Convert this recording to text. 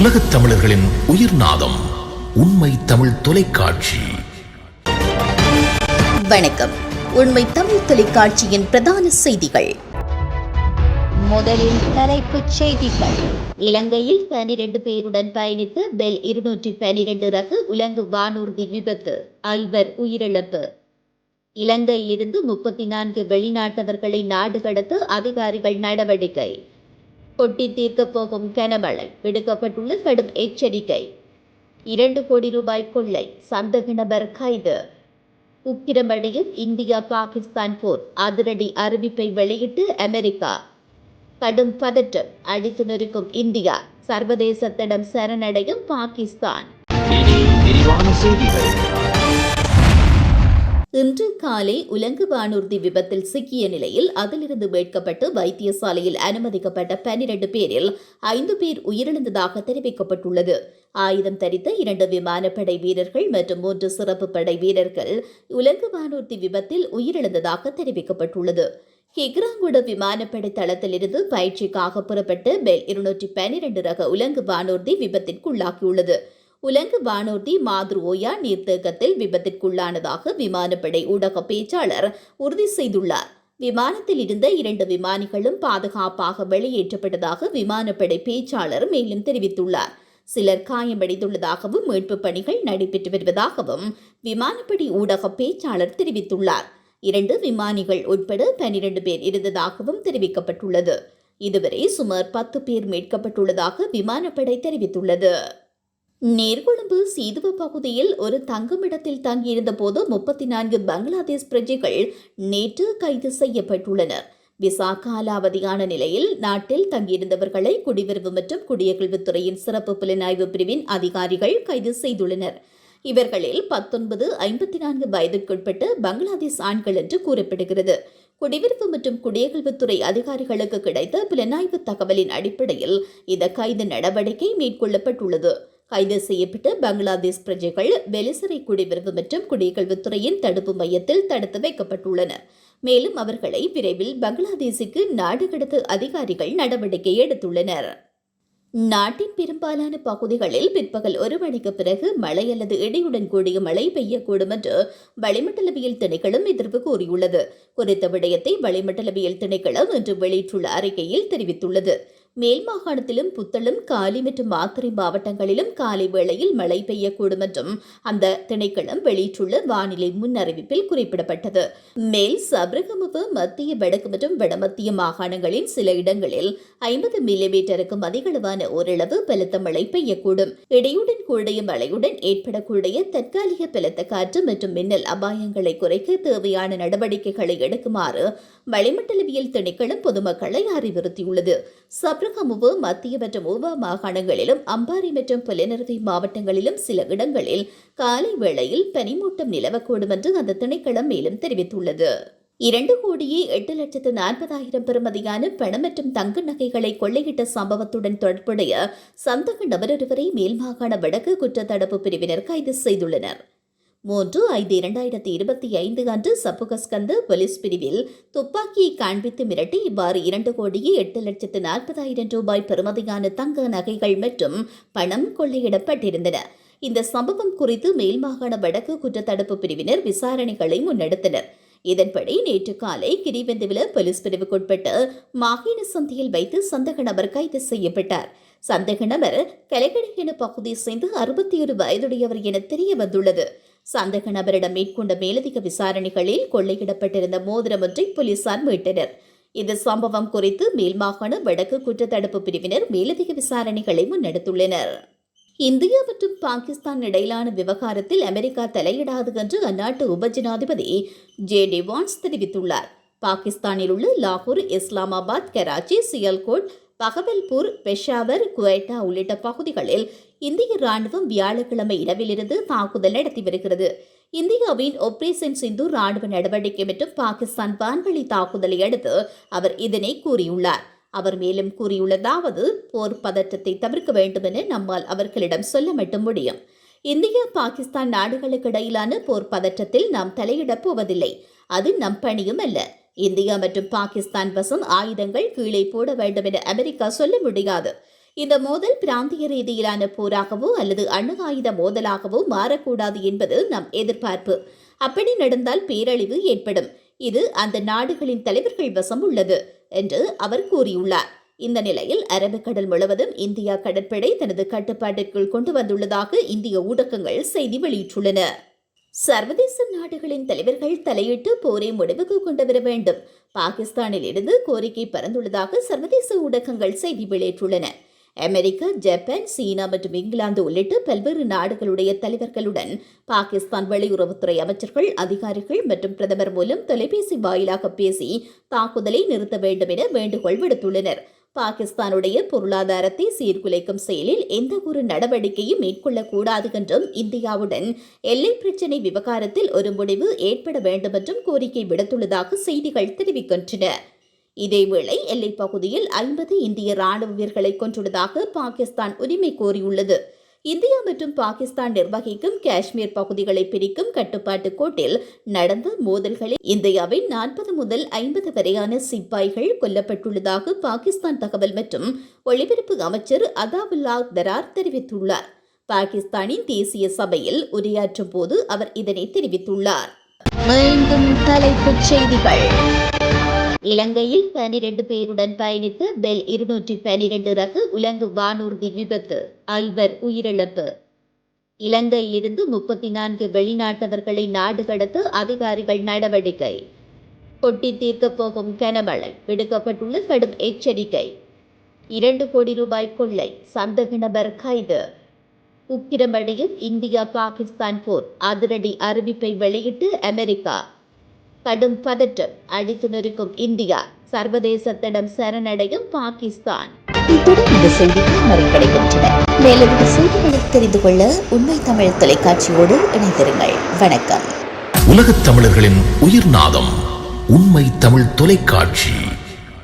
உலகத் தமிழர்களின் உயிர்நாதம் உண்மை தமிழ் தொலைக்காட்சி. வணக்கம். உண்மை தமிழ் தொலைக்காட்சியின் பிரதான செய்திகள். முதலில் தலைப்புச் செய்திகள். இலங்கையில் பனிரெண்டு பேருடன் பயணித்த பெல் இருநூற்றி பனிரெண்டு ரக உலங்கு வானூர்தி விபத்து ஐவர் உயிரிழப்பு. இலங்கையிலிருந்து முப்பத்தி நான்கு வெளிநாட்டவர்களை நாடு கடத்த அதிகாரிகள் நடவடிக்கை. கொட்டி தீர்க்கப் போகும் கனமழை விடுக்கப்பட்டுள்ள கடும் எச்சரிக்கை. இரண்டு கோடி ரூபாய் கொள்ளை சந்தக நபர் கைது. உக்கிரமடையில் இந்தியா பாகிஸ்தான் போர் அதிரடி அறிவிப்பை வெளியிட்டு அமெரிக்கா. கடும் பதற்றம் அடித்து நிற்கும் இந்தியா சர்வதேசத்திடம் சரணடையும் பாகிஸ்தான். இன்று காலை உலங்கு வானூர்தி விபத்தில் சிக்கிய நிலையில் அதிலிருந்து மீட்கப்பட்டு வைத்தியசாலையில் அனுமதிக்கப்பட்ட பன்னிரண்டு பேரில் ஐந்து பேர் உயிரிழந்ததாக தெரிவிக்கப்பட்டுள்ளது. ஆயுதம் தரித்த இரண்டு விமானப்படை வீரர்கள் மற்றும் மூன்று சிறப்பு படை வீரர்கள் உலங்கு வானூர்தி விபத்தில் உயிரிழந்ததாக தெரிவிக்கப்பட்டுள்ளது. ஹிக்ராங்குட விமானப்படை தளத்திலிருந்து பயிற்சிக்காக புறப்பட்டு பெல் இருநூற்றி பன்னிரண்டு ரக உலங்கு வானூர்தி விபத்திற்குள்ளாகியுள்ளது. உலங்கு வானூர்தி மாதுருவோயா நீர்த்தேக்கத்தில் விபத்திற்குள்ளானதாக விமானப்படை ஊடக பேச்சாளர் உறுதி செய்துள்ளார். விமானத்தில் இருந்த இரண்டு விமானிகளும் பாதுகாப்பாக வெளியேற்றப்பட்டதாக விமானப்படை பேச்சாளர் மேலும் தெரிவித்துள்ளார். சிலர் காயமடைந்துள்ளதாகவும் மீட்புப் பணிகள் நடைபெற்று வருவதாகவும் விமானப்படை ஊடக பேச்சாளர் தெரிவித்துள்ளார். இரண்டு விமானிகள் உட்பட பனிரெண்டு பேர் இருந்ததாகவும் தெரிவிக்கப்பட்டுள்ளது. இதுவரை சுமார் பத்து பேர் மீட்கப்பட்டுள்ளதாக விமானப்படை தெரிவித்துள்ளது. நேர்கொழும்பு சீதுவ பகுதியில் ஒரு தங்குமிடத்தில் தங்கியிருந்த போது முப்பத்தி நான்கு பங்களாதேஷ் பிரஜைகள் நேற்று கைது செய்யப்பட்டுள்ளனர். விசா காலாவதியான நிலையில் நாட்டில் தங்கியிருந்தவர்களை குடிவரவு மற்றும் குடியகல்வுத்துறையின் சிறப்பு புலனாய்வு பிரிவின் அதிகாரிகள் கைது செய்துள்ளனர். இவர்களில் பத்தொன்பது ஐம்பத்தி நான்கு வயதுக்குட்பட்ட பங்களாதேஷ் ஆண்கள் என்று கூறப்படுகிறது. குடியிருப்பு மற்றும் குடியகல்வுத்துறை அதிகாரிகளுக்கு கிடைத்த புலனாய்வு தகவலின் அடிப்படையில் இந்த கைது நடவடிக்கை மேற்கொள்ளப்பட்டுள்ளது. கைது செய்யப்பட்ட பங்களாதேஷ் பிரஜைகள் வெலிசரை குடிவரவு மற்றும் குடியகல்வுத்துறையின் தடுப்பு மையத்தில் தடுத்து வைக்கப்பட்டுள்ளனர். மேலும் அவர்களை விரைவில் பங்களாதேஷுக்கு நாடு கடத்த அதிகாரிகள் நடவடிக்கை எடுத்துள்ளனர். நாட்டின் பெரும்பாலான பகுதிகளில் பிற்பகல் ஒரு மணிக்கு பிறகு மழை அல்லது இடியுடன் கூடிய மழை பெய்யக்கூடும் என்று வளிமண்டலவியல் திணைக்களம் எதிர்ப்பு கூறியுள்ளது. குறித்த விடயத்தை வளிமண்டலவியல் திணைக்களம் இன்று வெளியிட்டுள்ள அறிக்கையில் தெரிவித்துள்ளது. மேல் மாகாணத்திலும் புத்தளம் காலி மற்றும் மாத்தறை மாவட்டங்களிலும் காலை வேளையில் மழை பெய்யக்கூடும் என்றும் அந்த திணைக்களம் வெளியிட்டுள்ள வானிலை முன்னறிவிப்பில் குறிப்பிடப்பட்டது. மேல் சபரகமுவ மத்திய வடக்கு மற்றும் வடமத்திய மாகாணங்களின் சில இடங்களில் ஐம்பது மில்லிமீட்டருக்கும் அதிகளவான ஓரளவு பலத்த மழை பெய்யக்கூடும். இடையுடன் கூடிய மழையுடன் ஏற்படக்கூடிய தற்காலிக பலத்த காற்று மற்றும் மின்னல் அபாயங்களை குறைக்க தேவையான நடவடிக்கைகளை எடுக்குமாறு வளிமண்டலவியல் திணைக்களம் பொதுமக்களை அறிவுறுத்தியுள்ளது. சப்ர சப்ரகமுவு மத்திய மற்றும் உப மாகாணங்களிலும் அம்பாரி மற்றும் புலனறுவை மாவட்டங்களிலும் சில இடங்களில் காலை வேளையில் பனிமூட்டம் நிலவக்கூடும் என்று அந்த திணைக்களம் மேலும் தெரிவித்துள்ளது. இரண்டு கோடியே எட்டு லட்சத்து நாற்பதாயிரம் பெறுமதியான பணம் மற்றும் தங்க நகைகளை கொள்ளையிட்ட சம்பவத்துடன் தொடர்புடைய சந்தக நபரொருவரை மேல் மாகாண வடக்கு குற்றத்தடுப்பு பிரிவினர் கைது செய்துள்ளனர். மூன்று ஐந்து இரண்டாயிரத்தி இருபத்தி ஐந்து அன்று சப்புகஸ்கந்து போலீஸ் பிரிவில் துப்பாக்கியை காண்பித்து மிரட்டி இவ்வாறு இரண்டு கோடியே எட்டு லட்சத்து நாற்பதாயிரம் ரூபாய் பெறுமதியான தங்க நகைகள் மற்றும் பணம் கொள்ளையிடப்பட்டிருந்தன. இந்த சம்பவம் குறித்து மேல் மாகாண வடக்கு குற்றத்தடுப்பு பிரிவினர் விசாரணைகளை முன்னெடுத்தனர். இதன்படி நேற்று காலை கிரிவெந்துவில போலீஸ் பிரிவுக்குட்பட்டு மாகின சந்தையில் வைத்து சந்தக நபர் கைது செய்யப்பட்டார். சந்தேக நபர் கலைக்கடை பகுதியை சேர்ந்து அறுபத்தி ஒரு வயதுடையவர் என தெரிய வந்துள்ளது சந்தேக நபரிடம் மேற்கொண்ட மேலதிக விசாரணைகளில் கொள்ளையிடப்பட்டிருந்த மோதிரம் ஒன்றை போலீசார் மீட்டனர். இந்த சம்பவம் குறித்து மேல்மாகாண வடக்கு குற்றத்தடுப்பு பிரிவினர் மேலதிக விசாரணைகளை முன்னெடுத்துள்ளனர். இந்தியா மற்றும் பாகிஸ்தான் இடையிலான விவகாரத்தில் அமெரிக்கா தலையிடாது என்று அந்நாட்டு உபஜனாதிபதி ஜே டி வான்ஸ் தெரிவித்துள்ளார். பாகிஸ்தானில் உள்ள லாகூர் இஸ்லாமாபாத் கராச்சி சியல்கோட் பகவல்பூர் பெஷாவர் குவேட்டா உள்ளிட்ட பகுதிகளில் இந்திய ராணுவம் வியாழக்கிழமை இரவிலிருந்து தாக்குதல் நடத்தி வருகிறது. இந்தியாவின் ஆபரேஷன் சிந்து ராணுவ நடவடிக்கை மற்றும் பாகிஸ்தான் வான்வழி தாக்குதலை அடுத்து அவர் இதனை கூறியுள்ளார். அவர் மேலும் கூறியுள்ளதாவது போர் பதற்றத்தை தவிர்க்க வேண்டும் என நம்மால் அவர்களிடம் சொல்ல மட்டும் முடியும். இந்தியா பாகிஸ்தான் நாடுகளுக்கு இடையிலான போர் பதற்றத்தில் நாம் தலையிடப் போவதில்லை. அது நம் பணியும் அல்ல. இந்தியா மற்றும் பாகிஸ்தான் வசம் ஆயுதங்கள் கீழே போட வேண்டும் என அமெரிக்கா சொல்ல முடியாது. இந்த மோதல் பிராந்திய ரீதியிலான போராகவோ அல்லது அணு ஆயுத மோதலாகவோ மாறக்கூடாது என்பது நம் எதிர்பார்ப்பு. அப்படி நடந்தால் பேரழிவு ஏற்படும். இது அந்த நாடுகளின் தலைவர்கள் வசம் உள்ளது என்று அவர் கூறியுள்ளார். இந்த நிலையில் அரபிக்கடல் முழுவதும் இந்தியா கடற்படை தனது கட்டுப்பாட்டிற்குள் கொண்டு வந்துள்ளதாக இந்திய ஊடகங்கள் செய்தி வெளியிட்டுள்ளன. சர்வதேச நாடுகளின் தலைவர்கள் தலையிட்டு போரை முடிவுக்கு கொண்டு வர வேண்டும். பாகிஸ்தானில் இருந்து கோரிக்கை பறந்துள்ளதாக சர்வதேச ஊடகங்கள் செய்தி வெளியிட்டுள்ளன. அமெரிக்கா ஜப்பான் சீனா மற்றும் இங்கிலாந்து உள்ளிட்ட பல்வேறு நாடுகளுடைய தலைவர்களுடன் பாகிஸ்தான் வெளியுறவுத்துறை அமைச்சர்கள் அதிகாரிகள் மற்றும் பிரதமர் மூலம் தொலைபேசி வாயிலாக பேசி தாக்குதலை நிறுத்த வேண்டும் என வேண்டுகோள் விடுத்துள்ளனர். பாகிஸ்தானுடைய பொருளாதாரத்தை சீர்குலைக்கும் செயலில் எந்த ஒரு நடவடிக்கையும் மேற்கொள்ளக்கூடாது என்றும் இந்தியாவுடன் எல்லை பிரச்சினை விவகாரத்தில் ஒரு முடிவு ஏற்பட வேண்டும் என்றும் கோரிக்கை விடுத்துள்ளதாக செய்திகள் தெரிவிக்கின்றன. இதேவேளை எல்லைப் பகுதியில் ஐம்பது இந்திய ராணுவ வீரர்களை கொன்றுள்ளதாக பாகிஸ்தான் உரிமை கோரியுள்ளது. இந்தியா மற்றும் பாகிஸ்தான் நிர்வகிக்கும் காஷ்மீர் பகுதிகளை பிரிக்கும் கட்டுப்பாட்டு கோட்டில் நடந்த மோதல்களில் இந்தியாவின் நாற்பது முதல் ஐம்பது வரையான சிப்பாய்கள் கொல்லப்பட்டுள்ளதாக பாகிஸ்தான் தகவல் மற்றும் ஒளிபரப்பு அமைச்சர் அதாவுல்லா தரார் தெரிவித்துள்ளார். பாகிஸ்தானின் தேசிய சபையில் உரையாற்றும் போது அவர் இதனை தெரிவித்துள்ளார். மீண்டும் தலைப்புச் செய்திகள். இலங்கையில் பனிரெண்டு பேருடன் பயணித்த பெல் இருநூற்றி பனிரெண்டு ரக உலங்கு வானூர்தி விபத்து ஐவர் உயிரிழப்பு. இலங்கையிலிருந்து முப்பத்தி நான்கு வெளிநாட்டவர்களை நாடு கடத்த அதிகாரிகள் நடவடிக்கை. கொட்டி தீர்க்கப் போகும் கனமழை விடுக்கப்பட்டுள்ள கடும் எச்சரிக்கை. இரண்டு கோடி ரூபாய் கொள்ளை சந்தக நபர் கைது. உக்கிரமடையில் இந்தியா பாகிஸ்தான் போர் அதிரடி அறிவிப்பை வெளியிட்டு அமெரிக்கா. கடும் பதற்றம் அடித்து நொறுக்கும் இந்தியா. சர்வதேசத்திடம் சரணடையும் பாகிஸ்தான். இத்துடன் இந்த செய்திகள் மறைவடைகின்றன மேலும் இந்த செய்திகளை தெரிந்து கொள்ள உண்மை தமிழ் தொலைக்காட்சியோடு இணைந்திருங்கள். வணக்கம். உலகத் தமிழர்களின் உயிர்நாதம் உண்மை தமிழ் தொலைக்காட்சி.